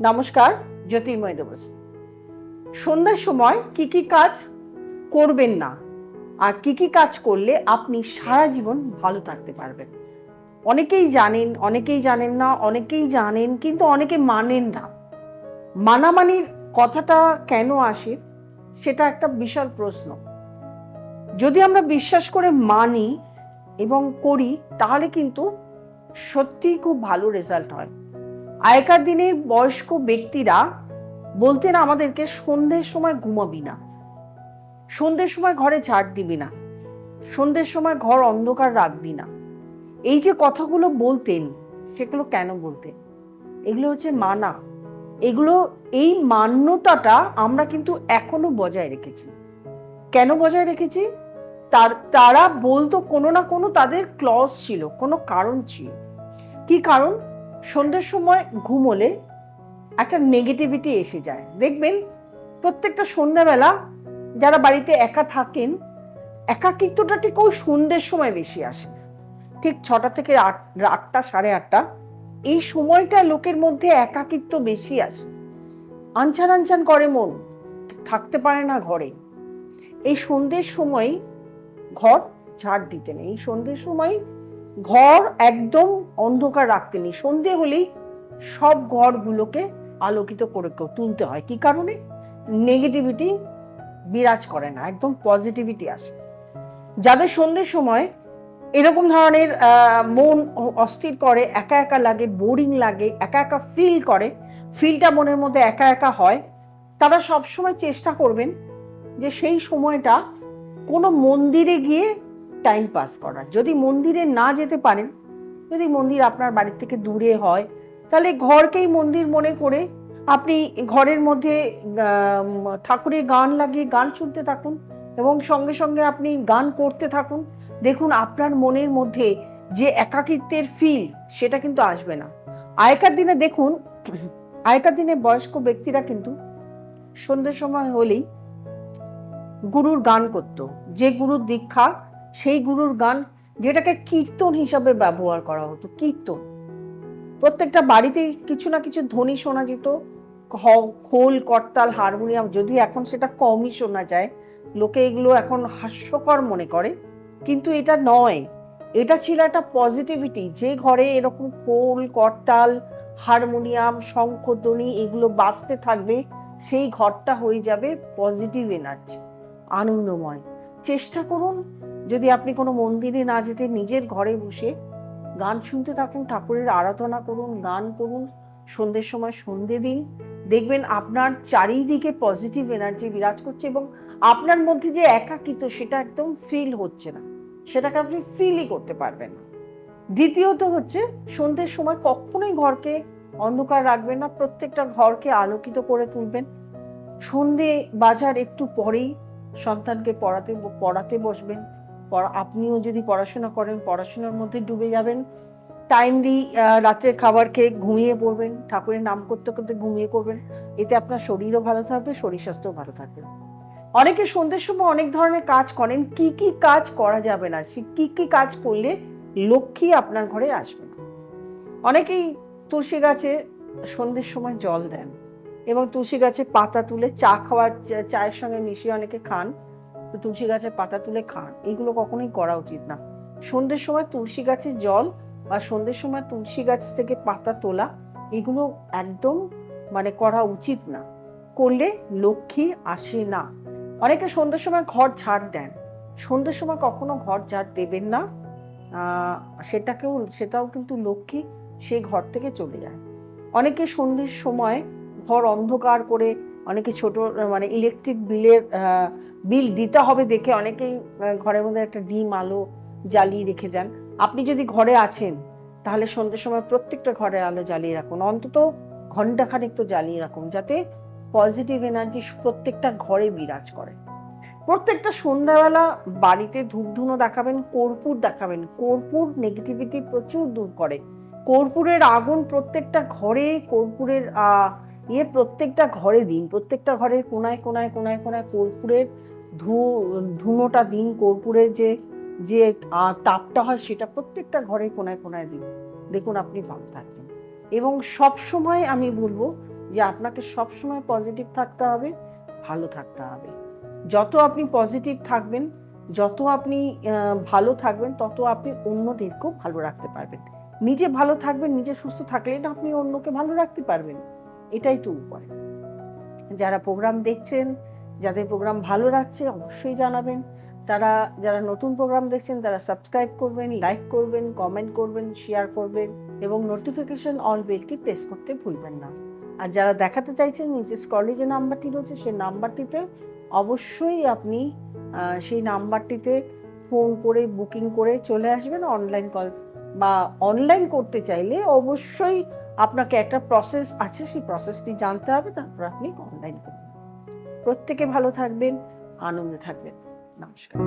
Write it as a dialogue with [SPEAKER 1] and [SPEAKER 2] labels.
[SPEAKER 1] নমস্কার, জ্যোতির্ময় দিবস। সন্ধ্যার সময় কি কি কাজ করবেন না? আর কি কি কাজ করলে আপনি সারা জীবন ভালো থাকতে পারবেন? অনেকেই জানেন অনেকেই জানেন না, অনেকেই জানেন, কিন্তু অনেকে মানেন না। মানামানির কথাটা কেন আসে? সেটা একটা বিশাল প্রশ্ন। যদি আমরা বিশ্বাস করে মানি এবং করি, তাহলে কিন্তু সত্যিই খুব ভালো রেজাল্ট হয়। আগেকার দিনের বয়স্ক ব্যক্তিরা বলতেন আমাদেরকে, সন্ধ্যের সময় ঘুমাবি না। সন্ধ্যের সময় ঘরে ঝাড় দিবি না। সন্ধ্যের সময় ঘর অন্ধকার রাখবি না। এই যে কথাগুলো বলতেন, সেগুলো কেন বলতেন? এগুলো হচ্ছে মানা। এগুলো, এই মান্যতাটা আমরা কিন্তু এখনও বজায় রেখেছি। কেন বজায় রেখেছি? তার, তারা বলতো কোনো না কোনো তাদের ক্লজ ছিল, কোনো কারণ ছিল। কি কারণ? সন্ধ্যের সময় ঘুমোলে একটা নেগেটিভিটি এসে যায়। দেখবেন প্রত্যেকটা সন্ধ্যাবেলা যারা বাড়িতে একা থাকেন, একাকিত্বটা ঠিক ওই সন্ধ্যের সময় বেশি আসে ঠিক ছটা থেকে আট, আটটা, সাড়ে আটটা, এই সময়টা লোকের মধ্যে একাকিত্ব বেশি আসে। আনচান আনচান করে মন, থাকতে পারে না ঘরে। এই সন্ধ্যের সময় ঘর ঝাড় দিতে নেই। এই সন্ধ্যের সময় ঘর একদম অন্ধকার রাখতে নেই। সন্ধে হলেই সব ঘরগুলোকে আলোকিত করে তুলতে হয়। কি কারণে? নেগেটিভিটি বিরাজ করে না, একদম পজিটিভিটি আসে। যাদের সন্ধ্যের সময় এরকম ধরনের মন অস্থির করে, একা একা লাগে বোরিং লাগে, একা একা ফিল করে ফিলটা মনের মধ্যে একা একা হয়, তারা সবসময় চেষ্টা করবেন যে সেই সময়টা কোনো মন্দিরে গিয়ে টাইম পাস করার। যদি মন্দিরে না যেতে পারেন, যদি মন্দির আপনার বাড়ির থেকে দূরে হয়, তাহলে ঘরকেই মন্দির মনে করে আপনি ঘরের মধ্যে ঠাকুরের গান লাগিয়ে গান শুনতে থাকুন এবং সঙ্গে সঙ্গে আপনি গান করতে থাকুন। দেখুন, আপনার মনের মধ্যে যে একাকিত্বের ফিল সেটা কিন্তু আসবে না। আগেকার দিনে দেখুন, আগেকার দিনে বয়স্ক ব্যক্তিরা কিন্তু সন্ধ্যের সময় হলেই গুরুর গান করত। যে গুরুর দীক্ষা সেই গুরুর গান যেটাকে কীর্তন হিসাবে ব্যবহার করা হতো, কীর্তন। প্রত্যেকটা বাড়িতেই কিছু না কিছু ধ্বনি শোনা যেত খোল, করতাল, হারমোনিয়াম যদি এখন সেটা কমই শোনা যায়, লোকে এগুলো এখন হাস্যকর মনে করে, কিন্তু এটা নয়। এটা ছিল একটা পজিটিভিটি যে ঘরে এরকম খোল, করতাল, হারমোনিয়াম শঙ্খধ্বনি এগুলো বাজতে থাকবে, সেই ঘরটা হয়ে যাবে পজিটিভ এনার্জি আনন্দময়। চেষ্টা করুন যদি আপনি কোনো মন্দিরে না যেতে নিজের ঘরে বসে গান শুনতে থাকুন, ঠাকুরের আরাধনা করুন, গান করুন, সন্ধ্যের সময় সন্ধে দিন, দেখবেন আপনার চারিদিকে পজিটিভ এনার্জি বিরাজ করছে এবং আপনার মধ্যে যে একাকিত্ব সেটা একদম ফিল হচ্ছে না। সেটাকে আপনি ফিলই করতে পারবেন না। দ্বিতীয়ত হচ্ছে, সন্ধ্যের সময় কখনোই ঘরকে অন্ধকার রাখবেন না, প্রত্যেকটা ঘরকে আলোকিত করে তুলবেন। সন্ধে বাজার একটু পরেই সন্তানকে পড়াতে পড়াতে বসবেন। আপনিও যদি পড়াশোনা করেন, পড়াশোনার মধ্যে ডুবে যাবেন। টাইমলি রাত্রের খাবার খেয়ে ঘুমিয়ে পড়বেন। ঠাকুরের নাম করতে করতে ঘুমিয়ে পড়বেন। এতে আপনার শরীরও ভালো থাকবে, শরীর স্বাস্থ্যও ভালো থাকবে। অনেকে সন্ধ্যের সময় অনেক ধরনের কাজ করেন। কি কি কাজ করা যাবে না? সে কি কি কাজ করলে লক্ষ্মী আপনার ঘরে আসবে? অনেকেই তুলসী গাছে সন্ধ্যের সময় জল দেন এবং তুলসী গাছে পাতা তুলে চা খাওয়ার চায়ের সঙ্গে মিশিয়ে অনেকে খান। তুলসী গাছের পাতা তুলে খান। এগুলো কখনোই করা উচিত না। সন্ধ্যের সময় তুলসী গাছে জল বা সন্ধ্যের সময় তুলসী গাছ থেকে পাতা তোলা, এগুলো একদম মানে করা উচিত না। করলে লক্ষ্মী আসে না। অনেকে সন্ধ্যের সময় ঘর ঝাড় দেন। সন্ধ্যের সময় কখনো ঘর ঝাড় দেবেন না। সেটাকেও, সেটাও কিন্তু লক্ষ্মী সেই ঘর থেকে চলে যায়। অনেকে সন্ধ্যের সময় ঘর অন্ধকার করে, অনেকে ছোট মানে ইলেকট্রিক বিলের বিল দিতে হবে দেখে অনেকেই ঘরের মধ্যে একটা ডিম, আলো জ্বালিয়ে রেখে দেন। আপনি যদি ঘরে আছেন, তাহলে সন্ধ্যের সময় প্রত্যেকটা ঘরে আলো জ্বালিয়ে রাখুন। অন্তত ঘণ্টা খানেক তো জ্বালিয়ে রাখুন, যাতে পজিটিভ এনার্জি প্রত্যেকটা ঘরে বিরাজ করে। প্রত্যেকটা সন্ধ্যাবেলা বাড়িতে ধূপধুনো দেখাবেন, কর্পূর দেখাবেন। কর্পূর নেগেটিভিটি প্রচুর দূর করে। কর্পূরের আগুন প্রত্যেকটা ঘরে, কর্পূরের ইয়ে প্রত্যেকটা ঘরে দিন। প্রত্যেকটা ঘরের কোনায় কোনায় কোনায় কোনায় কর্পূরের ধুনোটা দিন, কর্পূরের যে যে তাপটা হয় সেটা প্রত্যেকটা ঘরের কোনায় কোনায় দিন। দেখুন আপনি ভালো থাকবেন। এবং সব সময় আমি বলব যে আপনাকে সবসময় পজিটিভ থাকতে হবে, ভালো থাকতে হবে। যত আপনি পজিটিভ থাকবেন, যত আপনি ভালো থাকবেন, তত আপনি অন্যদেরকেও ভালো রাখতে পারবেন। নিজে ভালো থাকবেন, নিজে সুস্থ থাকলে না আপনি অন্যকে ভালো রাখতে পারবেন। এটাই তো উপায় যারা প্রোগ্রাম দেখছেন যাদের প্রোগ্রাম ভালো লাগছে অবশ্যই জানাবেন। তারা, যারা নতুন প্রোগ্রাম দেখছেন, তারা সাবস্ক্রাইব করবেন লাইক করবেন কমেন্ট করবেন শেয়ার করবেন এবং নোটিফিকেশন অল বেলটি প্রেস করতে ভুলবেন না। আর যারা দেখাতে চাইছেন নিচে স্কলে যে নাম্বারটি রয়েছে, সেই নাম্বারটিতে অবশ্যই আপনি সেই নাম্বারটিতে ফোন করে বুকিং করে চলে আসবেন অনলাইন কল বা অনলাইন করতে চাইলে অবশ্যই আপনাকে একটা প্রসেস আছে, সেই প্রসেসটি জানতে হবে, তারপর আপনি অনলাইন করবেন। প্রত্যেকে ভালো থাকবেন আনন্দে থাকবেন। নমস্কার।